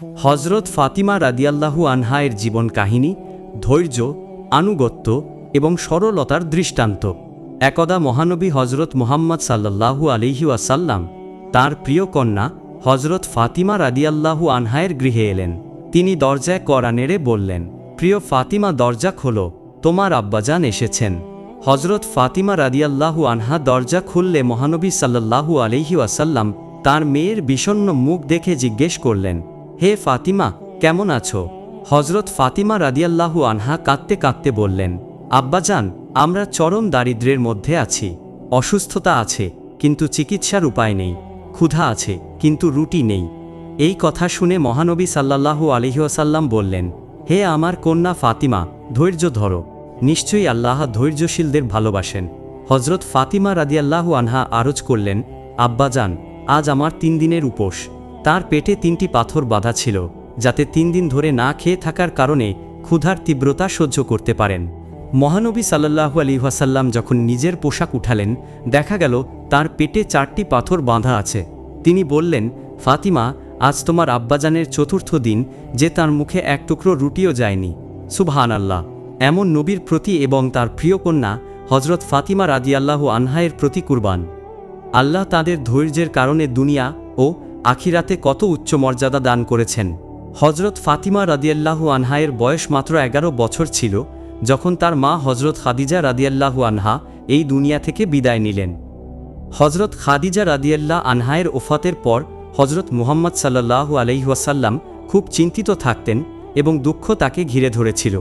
হজরত ফাতিমা রাদিয়াল্লাহু আনহায়ের জীবন কাহিনী, ধৈর্য, আনুগত্য এবং সরলতার দৃষ্টান্ত। একদা মহানবী হজরত মোহাম্মদ সাল্লাল্লাহু আলিহি ওয়াসাল্লাম তাঁর প্রিয় কন্যা হজরত ফাতিমা রাদিয়াল্লাহু আনহায়ের গৃহে এলেন। তিনি দরজায় কড়া নেড়ে বললেন, প্রিয় ফাতিমা, দরজা খোলো, তোমার আব্বাজান এসেছেন। হজরত ফাতিমা রাদিয়াল্লাহু আনহা দরজা খুললে মহানবী সাল্লাল্লাহু আলিহি ওয়াসাল্লাম তাঁর মেয়ের বিষণ্ন মুখ দেখে জিজ্ঞেস করলেন হে ফাতিমা, কেমন আছো? হজরত ফাতিমা রাদিয়াল্লাহু আনহা কাঁদতে কাঁদতে বললেন আব্বাজান আমরা চরম দারিদ্র্যের মধ্যে আছি। অসুস্থতা আছে, কিন্তু চিকিৎসার উপায় নেই। ক্ষুধা আছে, কিন্তু রুটি নেই। এই কথা শুনে মহানবী সাল্লাল্লাহু আলহিহাসাল্লাম বললেন, হে আমার কন্যা ফাতিমা, ধৈর্য ধরো। নিশ্চয়ই আল্লাহ ধৈর্যশীলদের ভালোবাসেন। হজরত ফাতিমা রাদিয়াল্লাহু আনহা আরজ করলেন আব্বাজান আজ আমার তিন দিনের উপোস। তার পেটে তিনটি পাথর বাঁধা ছিল, যাতে তিন দিন ধরে না খেয়ে থাকার কারণে ক্ষুধার তীব্রতা সহ্য করতে পারেন। মহানবী সাল্লাল্লাহু আলী ওয়াসাল্লাম যখন নিজের পোশাক উঠালেন, দেখা গেল তার পেটে চারটি পাথর বাঁধা আছে। তিনি বললেন, ফাতিমা, আজ তোমার আব্বাজানের চতুর্থ দিন, যে তার মুখে এক টুকরো রুটিও যায়নি। সুবহান আল্লাহ এমন নবীর প্রতি এবং তার প্রিয় কন্যা হজরত ফাতিমা রাদিয়াল্লাহু আনহায়ের প্রতি কুরবান। আল্লাহ তাদের ধৈর্যের কারণে দুনিয়া ও আখিরাতে কত উচ্চ মর্যাদা দান করেছেন। হজরত ফাতিমা রাদিয়াল্লাহু আনহায়ের বয়স মাত্র এগারো বছর ছিল, যখন তার মা হজরত খাদিজা রাদিয়াল্লাহু আনহা এই দুনিয়া থেকে বিদায় নিলেন। হজরত খাদিজা রাদিয়াল্লাহ আনহায়ের ওফাতের পর হজরত মুহাম্মদ সাল্লাল্লাহু আলহিহাসাল্লাম খুব চিন্তিত থাকতেন এবং দুঃখ তাকে ঘিরে ধরেছিল।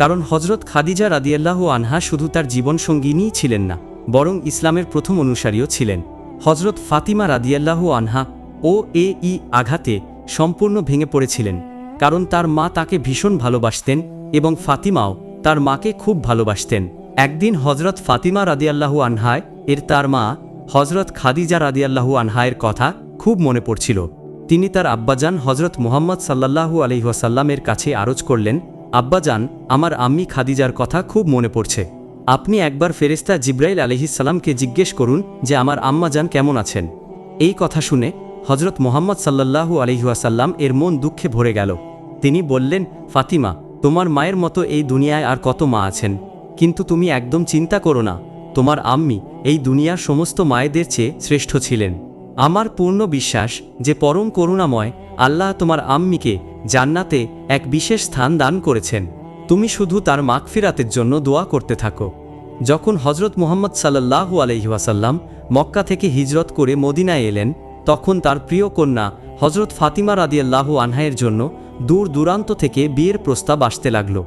কারণ হজরত খাদিজা রাদিয়াল্লাহু আনহা শুধু তার জীবনসঙ্গিনীই ছিলেন না, বরং ইসলামের প্রথম অনুসারীও ছিলেন। হজরত ফাতিমা রাদিয়াল্লাহু আনহা ও এ ই আঘাতে সম্পূর্ণ ভেঙে পড়েছিলেন, কারণ তার মা তাকে ভীষণ ভালোবাসতেন এবং ফাতিমাও তার মাকে খুব ভালোবাসতেন। একদিন হজরত ফাতিমা রাদিয়াল্লাহু আনহায় এর তার মা হজরত খাদিজা রাদিয়াল্লাহু আনহায়ের কথা খুব মনে পড়ছিল। তিনি তার আব্বাজান হজরত মোহাম্মদ সাল্লাল্লাহু আলহিহাসাল্লামের কাছে আরজ করলেন, আব্বাজান, আমার আম্মি খাদিজার কথা খুব মনে পড়ছে। আপনি একবার ফেরেস্তা জিব্রাইল আলহিসাল্লামকে জিজ্ঞেস করুন যে আমার আম্মাজান কেমন আছেন? এই কথা শুনে হজরত মোহাম্মদ সাল্লাল্লাহু আলহিহাসাল্লাম এর মন দুঃখে ভরে গেল। তিনি বললেন, ফাতিমা, তোমার মায়ের মতো এই দুনিয়ায় আর কত মা আছেন? কিন্তু তুমি একদম চিন্তা করো না, তোমার আম্মি এই দুনিয়ার সমস্ত মায়েদের চেয়ে শ্রেষ্ঠ ছিলেন। আমার পূর্ণ বিশ্বাস যে পরম করুণাময় আল্লাহ তোমার আম্মিকে জান্নাতে এক বিশেষ স্থান দান করেছেন। তুমি শুধু তার মাগফিরাতের জন্য দোয়া করতে থাকো। যখন হজরত মোহাম্মদ সাল্লাল্লাহু আলহিহাসাল্লাম মক্কা থেকে হিজরত করে মদিনায় এলেন তখন তার প্রিয় কন্যা হজরত ফাতিমা রাদিয়াল্লাহু আনহায়ের জন্য দূর দূরান্ত থেকে বিয়ের প্রস্তাব আসতে লাগল।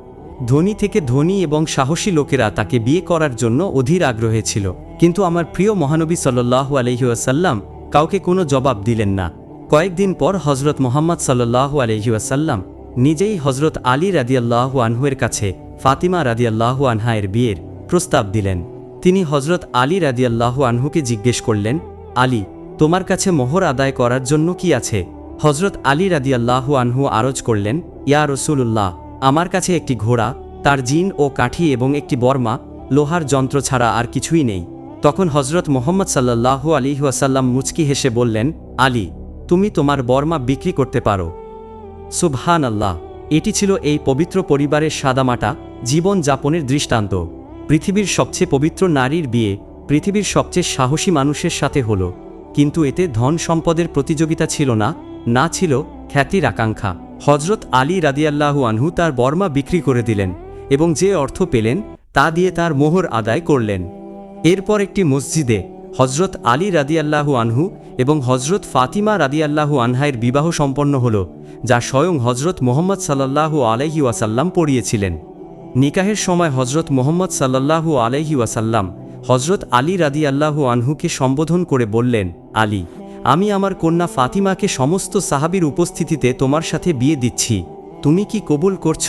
ধনী থেকে ধনী এবং সাহসী লোকেরা তাকে বিয়ে করার জন্য অধীর আগ্রহে ছিল। কিন্তু আমার প্রিয় মহানবী সাল্লাল্লাহু আলহিউসাল্লাম কাউকে কোনো জবাব দিলেন না। কয়েকদিন পর হজরত মোহাম্মদ সাল্লাল্লাহু আলহিউসাল্লাম নিজেই হজরত আলী রাদিয়াল্লাহু আনহুয়ের কাছে ফাতিমা রাদিয়াল্লাহু আনহায়ের বিয়ের প্রস্তাব দিলেন। তিনি হজরত আলী রাদিয়াল্লাহু আনহুকে জিজ্ঞেস করলেন, আলী তোমার কাছে মোহর আদায় করার জন্য কি আছে? হজরত আলী রাদিয়াল্লাহু আনহু আরজ করলেন, ইয়া রসুল্লাহ আমার কাছে একটি ঘোড়া, তার জিন ও কাঠি এবং একটি বর্মা, লোহার যন্ত্র ছাড়া আর কিছুই নেই। তখন হজরত মোহাম্মদ সাল্লাল্লাহু আলী ওয়াসাল্লাম মুচকি হেসে বললেন, আলী, তুমি তোমার বর্মা বিক্রি করতে পারো। সুবহান আল্লাহ এটি ছিল এই পবিত্র পরিবারের সাদামাটা, জীবন যাপনের দৃষ্টান্ত। পৃথিবীর সবচেয়ে পবিত্র নারীর বিয়ে, পৃথিবীর সবচেয়ে সাহসী মানুষের সাথে হলো। কিন্তু এতে ধন সম্পদের প্রতিযোগিতা ছিল না না ছিল খ্যাতির আকাঙ্ক্ষা। হজরত আলী রাদিয়াল্লাহু আনহু তার বর্মা বিক্রি করে দিলেন এবং যে অর্থ পেলেন তা দিয়ে তার মোহর আদায় করলেন। এরপর একটি মসজিদে হজরত আলী রাদিয়াল্লাহু আনহু এবং হজরত ফাতিমা রাদিয়াল্লাহু আনহায়ের বিবাহ সম্পন্ন হল, যা স্বয়ং হজরত মোহাম্মদ সাল্লাল্লাহু আলাইহি ওয়াসাল্লাম পড়িয়েছিলেন। নিকাহের সময় হজরত মোহাম্মদ সাল্লাল্লাহু আলাইহি ওয়াসাল্লাম হজরত আলী রাদিয়াল্লাহু আনহুকে সম্বোধন করে বললেন, আলী, আমি আমার কন্যা ফাতিমাকে সমস্ত সাহাবির উপস্থিতিতে তোমার সাথে বিয়ে দিচ্ছি। তুমি কি কবুল করছ?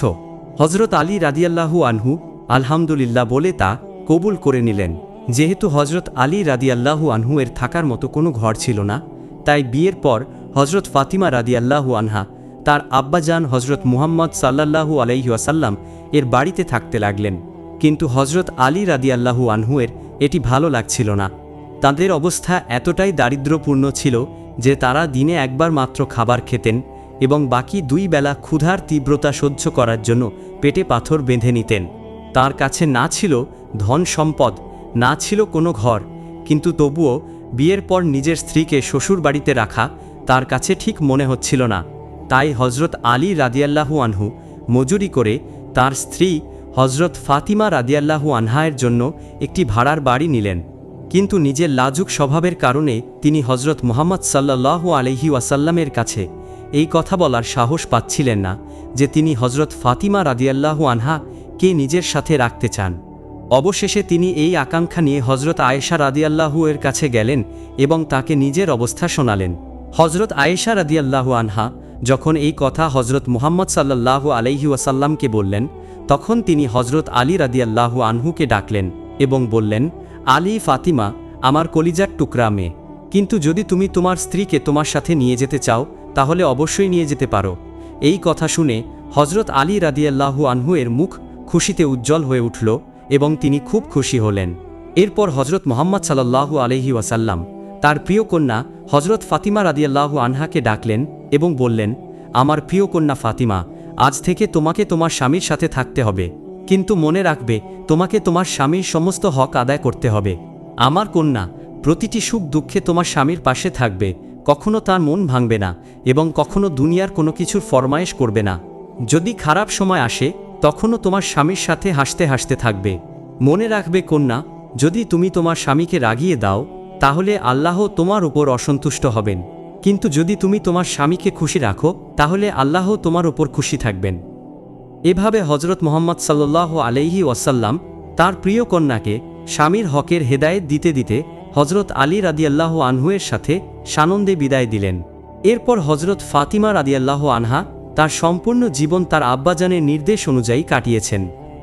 হজরত আলী রাদিয়াল্লাহু আনহু আলহামদুলিল্লাহ বলে তা কবুল করে নিলেন। যেহেতু হজরত আলী রাদিয়াল্লাহু আনহু এর থাকার মতো কোনো ঘর ছিল না, তাই বিয়ের পর হজরত ফাতিমা রাদিয়াল্লাহু আনহা তার আব্বাজান হজরত মুহাম্মদ সাল্লাল্লাহু আলাইহি ওয়াসাল্লাম এর বাড়িতে থাকতে লাগলেন। কিন্তু হজরত আলী রাদিয়াল্লাহু আনহুয়ের এটি ভালো লাগছিল না। তাদের অবস্থা এতটাই দারিদ্র্যপূর্ণ ছিল যে তারা দিনে একবার মাত্র খাবার খেতেন এবং বাকি দুই বেলা ক্ষুধার তীব্রতা সহ্য করার জন্য পেটে পাথর বেঁধে নিতেন। তার কাছে না ছিল ধন সম্পদ, না ছিল কোনো ঘর, কিন্তু তবুও বিয়ের পর নিজের স্ত্রীকে শ্বশুর বাড়িতে রাখা তার কাছে ঠিক মনে হচ্ছিল না। তাই হজরত আলী রাদিয়াল্লাহু আনহু মজুরি করে তার স্ত্রী হজরত ফাতিমা রাদিয়াল্লাহু আনহায়ের জন্য একটি ভাড়ার বাড়ি নিলেন। কিন্তু নিজের লাজুক স্বভাবের কারণে তিনি হজরত মোহাম্মদ সাল্লাল্লাহু আলহি ওয়াসাল্লামের কাছে এই কথা বলার সাহস পাচ্ছিলেন না যে তিনি হজরত ফাতিমা রাদিয়াল্লাহু আনহা কে নিজের সাথে রাখতে চান। অবশেষে তিনি এই আকাঙ্ক্ষা নিয়ে হজরত আয়েশা রাদিয়াল্লাহু এর কাছে গেলেন এবং তাকে নিজের অবস্থা শোনালেন। হজরত আয়েশা রাদিয়াল্লাহু আনহা যখন এই কথা হজরত মুহাম্মদ সাল্লাল্লাহু আলাইহি ওয়াসাল্লামকে বললেন তখন তিনি হজরত আলী রাদিয়াল্লাহু আনহুকে ডাকলেন এবং বললেন, আলী ফাতিমা, আমার কলিজার টুকরা মেয়ে। কিন্তু যদি তুমি তোমার স্ত্রীকে তোমার সাথে নিয়ে যেতে চাও, তাহলে অবশ্যই নিয়ে যেতে পারো। এই কথা শুনে হজরত আলী রাদিয়াল্লাহু আনহু এর মুখ খুশিতে উজ্জ্বল হয়ে উঠল এবং তিনি খুব খুশি হলেন। এরপর হজরত মোহাম্মদ সাল্লাল্লাহু আলহি ওয়াসাল্লাম তার প্রিয় কন্যা হজরত ফাতিমা রাদিয়াল্লাহু আনহাকে ডাকলেন এবং বললেন, আমার প্রিয় কন্যা ফাতিমা আজ থেকে তোমাকে তোমার স্বামীর সাথে থাকতে হবে। কিন্তু মনে রাখবে, তোমাকে তোমার স্বামীর সমস্ত হক আদায় করতে হবে। আমার কন্যা, প্রতিটি সুখ দুঃখে তোমার স্বামীর পাশে থাকবে, কখনো তার মন ভাঙবে না এবং কখনো দুনিয়ার কোনো কিছুর ফরমায়েশ করবে না। যদি খারাপ সময় আসে, তখনও তোমার স্বামীর সাথে হাসতে হাসতে থাকবে। মনে রাখবে কন্যা, যদি তুমি তোমার স্বামীকে রাগিয়ে দাও, তাহলে আল্লাহ তোমার উপর অসন্তুষ্ট হবেন। কিন্তু যদি তুমি তোমার স্বামীকে খুশি রাখো, তাহলে আল্লাহ তোমার ওপর খুশি থাকবেন। এভাবে হজরত মোহাম্মদ সাল্লাহ আলাইহি ওয়াসাল্লাম তার প্রিয় কন্যাকে স্বামীর হকের হেদায়েত দিতে দিতে হজরত আলী রাদিয়াল্লাহ আনহুয়ের সাথে সানন্দে বিদায় দিলেন। এরপর হজরত ফাতিমা রাদিয়াল্লাহ আনহা তার সম্পূর্ণ জীবন তার আব্বাজানের নির্দেশ অনুযায়ী কাটিয়েছেন।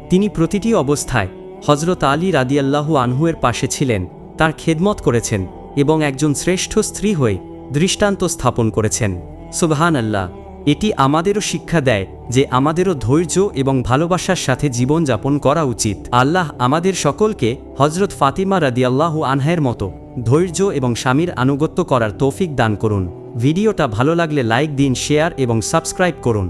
তিনি প্রতিটি অবস্থায় হজরত আলী রাদিয়াল্লাহু আনহুয়ের পাশে ছিলেন, তার খেদমত করেছেন এবং একজন শ্রেষ্ঠ স্ত্রী হয়ে দৃষ্টান্ত স্থাপন করেছেন। সুবহান আল্লাহ এটি আমাদেরও শিক্ষা দেয় যে আমাদেরও ধৈর্য এবং ভালোবাসার সাথে জীবনযাপন করা উচিত। আল্লাহ আমাদের সকলকে হজরত ফাতিমা রাদিয়াল্লাহু আনহায়ের মতো ধৈর্য এবং স্বামীর আনুগত্য করার তৌফিক দান করুন। ভিডিওটা ভালো লাগলে লাইক দিন, শেয়ার এবং সাবস্ক্রাইব করুন।